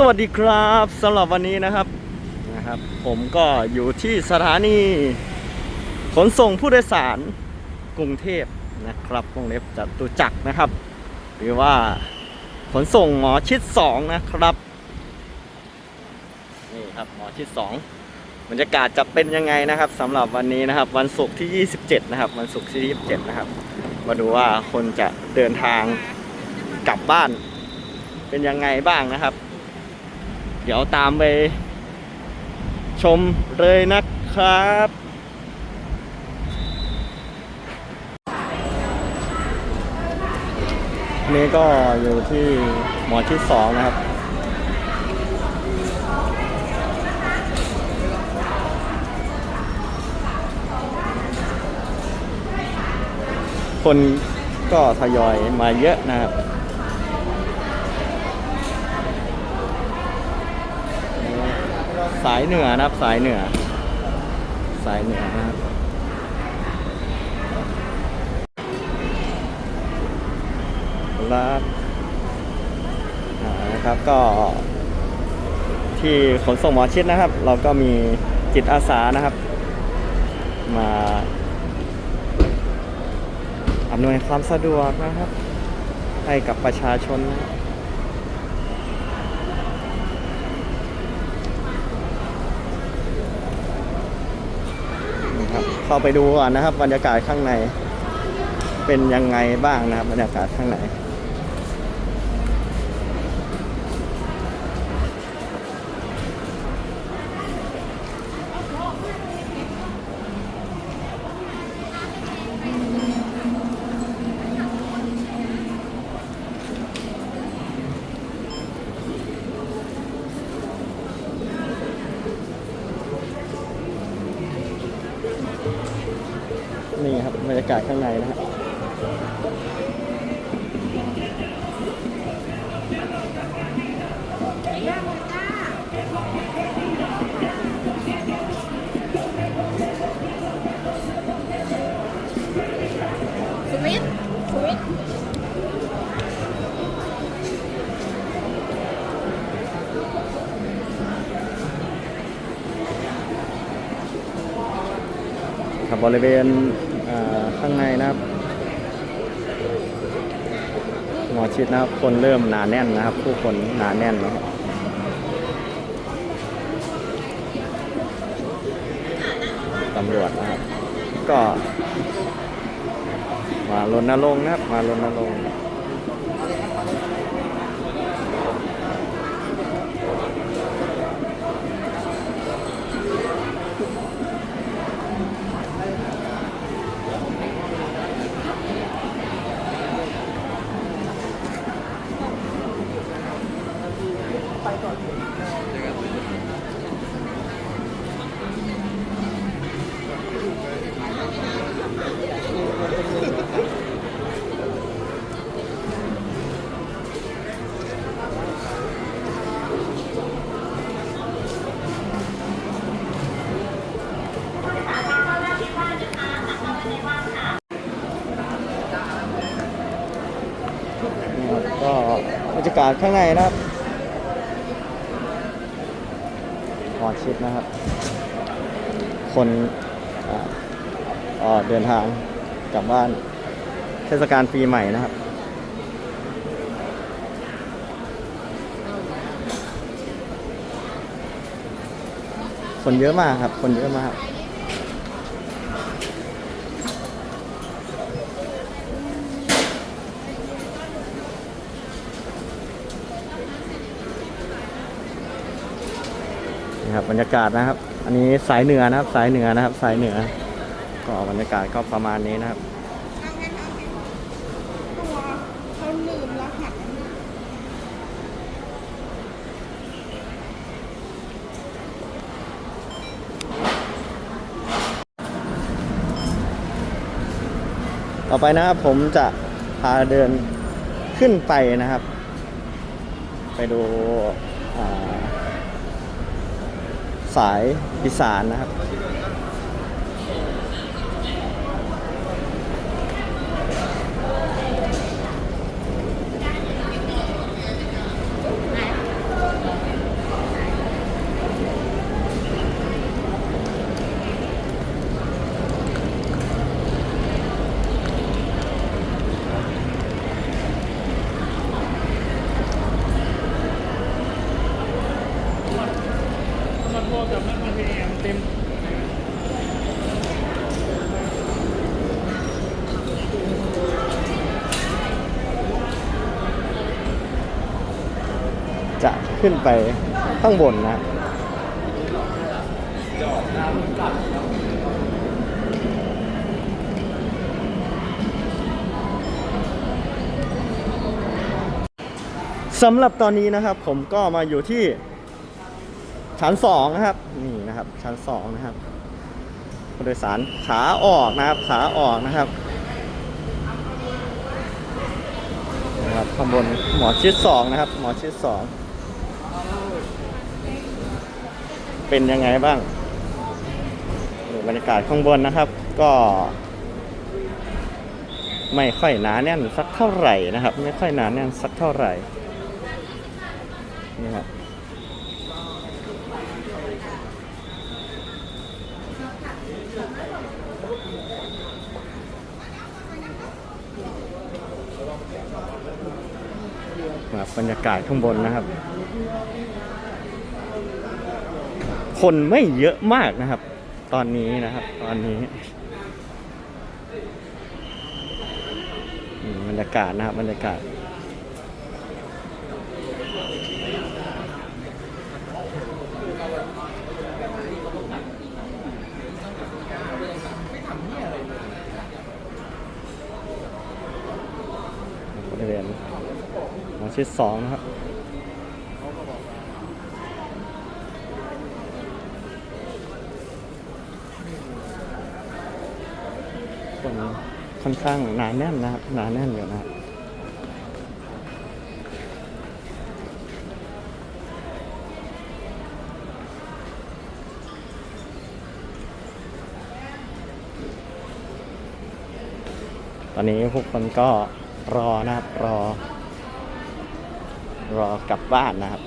สวัสดีครับสำหรับวันนี้นะครับนะครับ ผมก็อยู่ที่สถานีขนส่งผู้โดยสารกรุงเทพนะครับวงเล็บจตุจักรนะครับ หรือว่าขนส่งหมอชิดสองนะครับนี่ครับหมอชิดสองบรรยากาศจะเป็นยังไงนะครับสำหรับวันนี้นะครับ วันศุกร์ที่ 27 นะครับ วันศุกร์ที่ 27 นะครับ มาดูว่าคนจะเดินทางกลับบ้านเป็นยังไงบ้างนะครับ เดี๋ยวตามไป ชมเลยนะครับ นี่ก็อยู่ที่หมอที่สองนะครับ คนก็ทยอยมาเยอะนะครับ สายเหนือนะครับสายเหนือ สายเหนือนะครับรับนะครับก็ ที่ขนส่งหมอชิดนะครับ เราก็มีจิตอาสานะครับ มาอำนวยความสะดวกนะครับ ให้กับประชาชนนะครับ นะครับ เข้าไปดูก่อนนะครับ บรรยากาศข้างใน เป็นยังไงบ้างนะครับ บรรยากาศข้างใน นี่ครับบรรยากาศข้างในนะครับสวิตสวิตครับบริเวณอ่า ข้างในนะครับหมอชิดนะครับ คนเริ่มหนาแน่นนะครับ ผู้คนหนาแน่นนะครับตำรวจนะครับ ก็ มารณรงค์นะครับ มารณรง รรยากาศข้างในนะครับหอชิดนะครับ คนออ่าเดินทางกลับบ้านเทศกาลปีใหม่นะครับคนเยอะมากครับ คนเยอะมาก นี่ครับบรรยากาศนะครับ อันนี้สายเหนือนะครับ สายเหนือนะครับ สายเหนือ ก็บรรยากาศก็ประมาณนี้นะครับต่อไปนะครับผมจะพาเดินขึ้นไปนะครับ ไปดูอ่า สายอีสานนะครับ เต็มจะขึ้นไปข้างบนนะสำหรับตอนนี้นะครับ ผมก็มาอยู่ที่ชั้นสองนะครับนี่นะครับ ชั้นสองนะครับผู้โดยสารขาออกนะครับ ขาออกนะครับนะครับข้างบนหมอชิดสองนะครับ หมอชิดสองเป็นยังไงบ้างบรรยากาศข้างบนนะครับ ก็ ไม่ค่อยหนาแน่นสักเท่าไหร่นะครับ ไม่ค่อยหนาแน่นสักเท่าไหร่นี่ครับ บรรยากาศข้างบนนะครับ คนไม่เยอะมากนะครับ ตอนนี้นะครับ ตอนนี้อืมบรรยากาศนะครับบรรยากาศบริเวณ หมอชิดสองนะครับคนค่อนข้างหนาแน่นนะครับหนาแน่นอยู่นะครับตอนนี้พวกคนก็รอนะครับรอ รอกลับบ้านนะครับ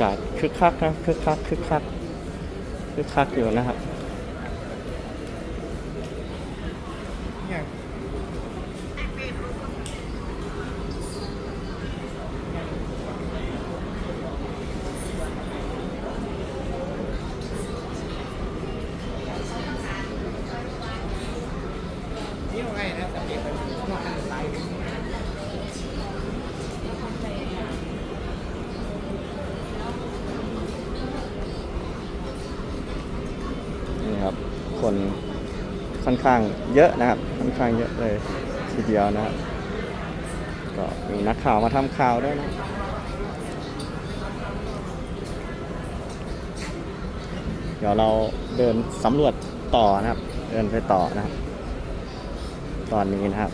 ากาศคึกคักนะคึกคักคึกคักคึกคักอยู่นะครับ ค่อนข้างเยอะนะครับ ค่อนข้างเยอะเลยทีเดียวนะครับ ก็มีนักข่าวมาทำข่าวด้วยนะเดี๋ยวเราเดินสำรวจต่อนะครับ เดินไปต่อนะครับ ตอนนี้นะครับ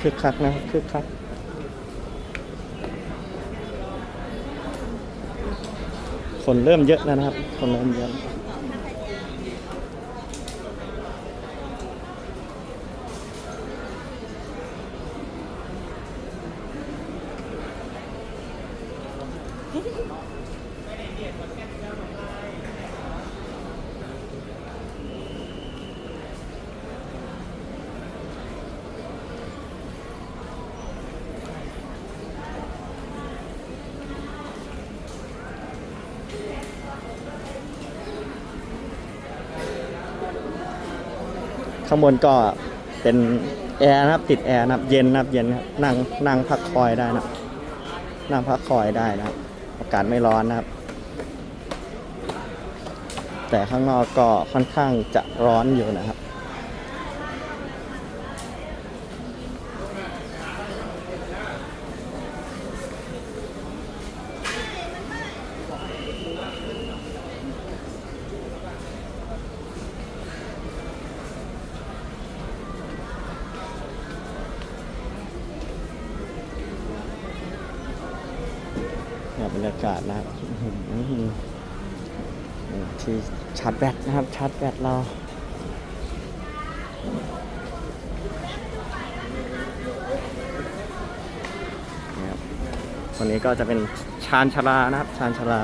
คึกคักนะครับคึกคักคนเริ่มเยอะแล้วนะครับ คนเริ่มเยอะ ข้างบนก็เป็นแอร์นะครับติดแอร์นะครับเย็นนะครับเย็นครับนั่งนั่งพักคอยได้นะครับนั่งพักคอยได้นะครับอากาศไม่ร้อนนะครับ แต่ข้างนอกก็ค่อนข้างจะร้อนอยู่นะครับ รรยากาศนะครับที่ชาร์จแบตนะครับ ชาร์จแบตเราวันนี้ก็จะเป็นชานชาลานะครับ ชานชาลา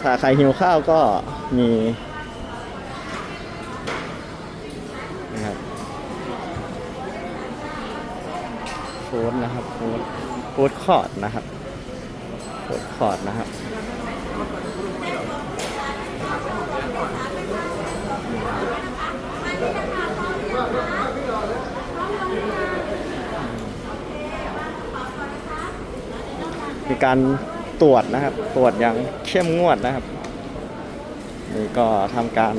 ถ้าใครหิวข้าวก็มีนะครับฟู้ดนะครับฟู้ดฟู้ดคอร์ดนะครับ ฟูดคอร์ดนะครับมีการตรวจนะครับ ตรวจอย่างเข้มงวดนะครับ นี่ก็ทำการ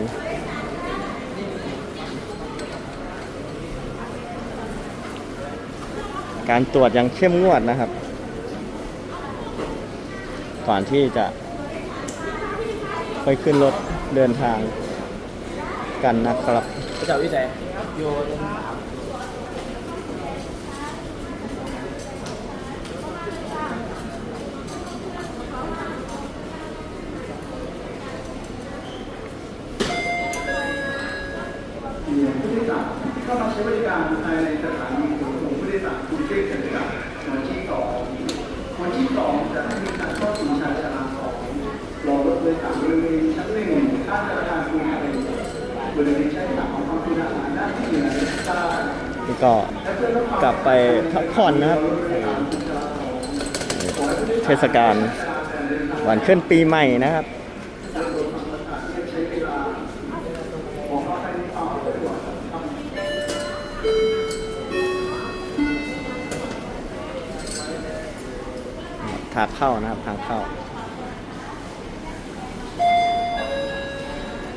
การตรวจอย่างเข้มงวดนะครับ ก่อนที่จะไปขึ้นรถเดินทางกันนะครับพระเจ้าวิจัยโยน ผู้โดยสารที่เข้ามาใช้บริการภายในสถานีขนส่งผู้โดยสารกรุงเทพจำกัดวันที่สองวันที่ สองจะให้มีการเข้าถึงชายชาลาสองรอรถโดยสารบริเวณชั้นหนึ่งข้างธนาคารกรุงไรบริเวณชั้นสามของความคุณอาหารด้านที่เหนือใต้นี่ก็กลับไปพักผ่อนนะครับ เทศกาลวันขึ้นปีใหม่นะครับ เข้านะครับ ทางเข้า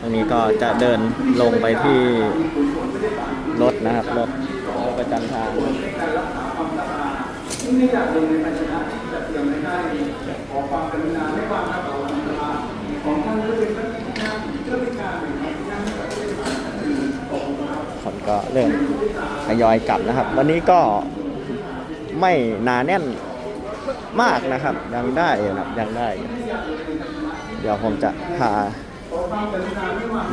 ตรงนี้ก็จะเดินลงไปที่รถนะครับรถรถประจำทางซึ่งในจากลงในภาชนะที่จัดเตรียมไว้ให้ขอความกรุณาไม่วางกระเป๋าสัมภาระของท่านเพื่อเป็นพรเพื่อเป็นการคนก็เริ่มทยอยกลับนะครับ วันนี้ก็ไม่หนาแน่น มากนะครับ ยังได้นะครับยังได้ เดี๋ยวผมจะพา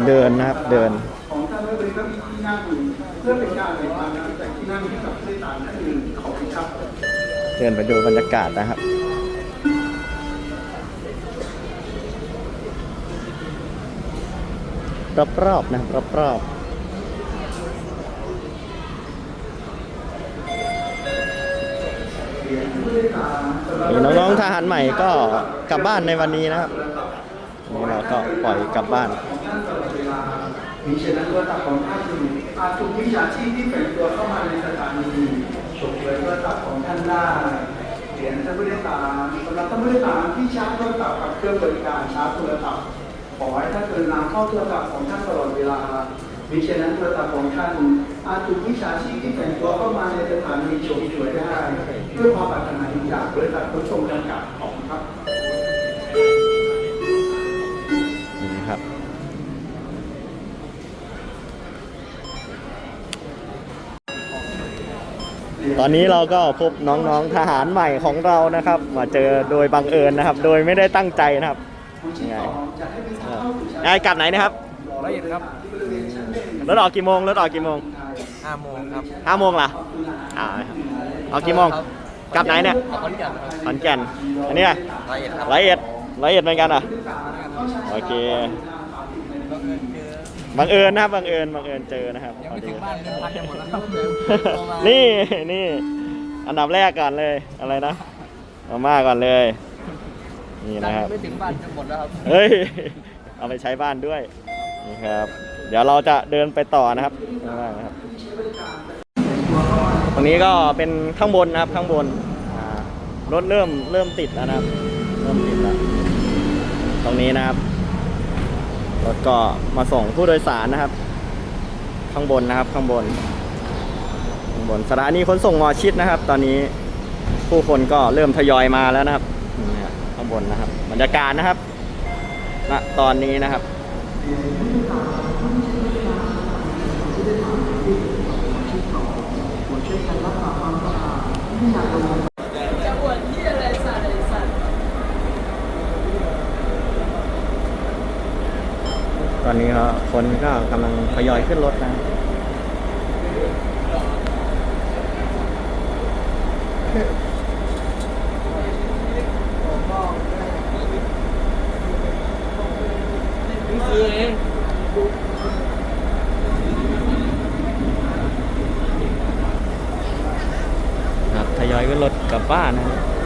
เดินนะครับเดินของท่านเพื่อเป็นพระที่นั่งอื่เพื่อเป็นการแบ่งปันน้ำใจที่นั่งให้กับผู้โดยสารท่านอื่นขอบคุณครับเดินไปดูบรรยากาศนะครับรอบๆนะรอบๆ นี่น้องๆทหารใหม่ก็กลับบ้านในวันนี้นะครับนี่เราก็ปล่อยกลับบ้านของท่นตลอดเวลามิฉะนั้นตัวตับของท่านอาจถูกมิจฉาชีพที่แฝงตัวเข้ามาในสถานีฉกเลยโทรศัพท์ของท่านได้เรียนท่านผู้โดยสารสำหรับท่านผู้โดยสารที่ชาร์จโทรศัพท์กับเครื่องบริการชาร์จโทรศัพท์ขอให้ท่านกรุณาเข้าโทรศัพท์ของท่านตลอดเวลามิฉะนั้นโทรศัพท์ของท่านอาจถูกมิจฉาชีพที่แฝงตัวเข้ามาในสถานีฉกฉวยได้ ด้วยความปรารถนาดีจากบริษัทขนส่งจำกัดของครับนี่นะครับ ตอนนี้เราก็พบน้องๆทหารใหม่ของเรานะครับ มาเจอโดยบังเอิญนะครับ โดยไม่ได้ตั้งใจนะครับยังไงยายกลับไหนนะครับร้อยเอ็ดครับรถออกกี่โมงรถออกกี่โมงห้าโมงครับห้าโมงเหรออ่าครับออกกี่โมง กลับไหนเนี่ยขอนแก่นครับขอนแก่น อันเนี้ยร้อยเอ็ดครับร้อยเอ็ดร้อยเอ็ดเหมือนกันเหรอะ โอเคก็เงินเจอบังเอิญนะครับบังเอิญบังเอิญเจอนะครับยังพอไม่ดีถึงบ้านเงินพันจะหมดแล้วครับนี่นี่อันดับแรกก่อนเลยอะไรนะมาม่าก่อนเลย นี่นะครับไม่ถึงบ้านจะหมดแล้วครับเฮ้ยเอาไปใช้บ้านด้วยนี่ครับ เดี๋ยวเราจะเดินไปต่อนะครับข้างล่างนะครับต รงนี้ก็เป็นข้างบนนะครับข้างบนอ่ารถเริ่มเริ่มติดแล้วนะครับ เริ่มติดแล้ว ตรงนี้นะครับ รถก็มาส่งผู้โดยสารนะครับ ข้างบนนะครับข้างบน ข้างบนสถานีขนส่งหมอชิดนะครับ ตอนนี้ผู้คนก็เริ่มทยอยมาแล้วนะครับนี่ครับข้างบนนะครับบรรยากาศนะครับณตอนนี้นะครับ ต อนนี้ก็คนก็กำลังทยอยขึ้นรถนะซื้อเองครับทยอยขึ้นรถกลับบ้านนะครับ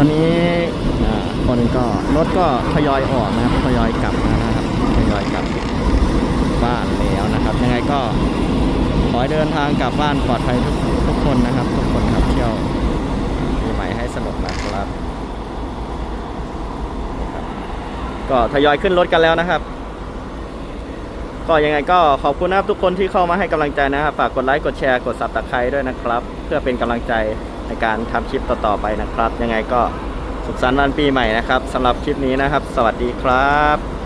อนนี้คนก็รถก็ทยอยออกนะครับทยอยกลับนะครับทยอยกลับบ้านแล้วนะครับ ยังไงก็ขอให้เดินทางกลับบ้านปลอดภัยทุกทุกคนนะครับ ทุกคนครับเที่ยวปีใหม่ให้สนุกนะครับ ก็ทยอยขึ้นรถกันแล้วนะครับ ก็ยังไงก็ขอบคุณนะครับทุกคนที่เข้ามาให้กำลังใจนะครับ ฝากกดไลค์กดแชร์กดซับตะไคร้ด้วยนะครับ เพื่อเป็นกำลังใจ ในการทำคลิปต่อๆไปนะครับ ยังไงก็สุขสันต์วันปีใหม่นะครับสำหรับคลิปนี้นะครับ สวัสดีครับ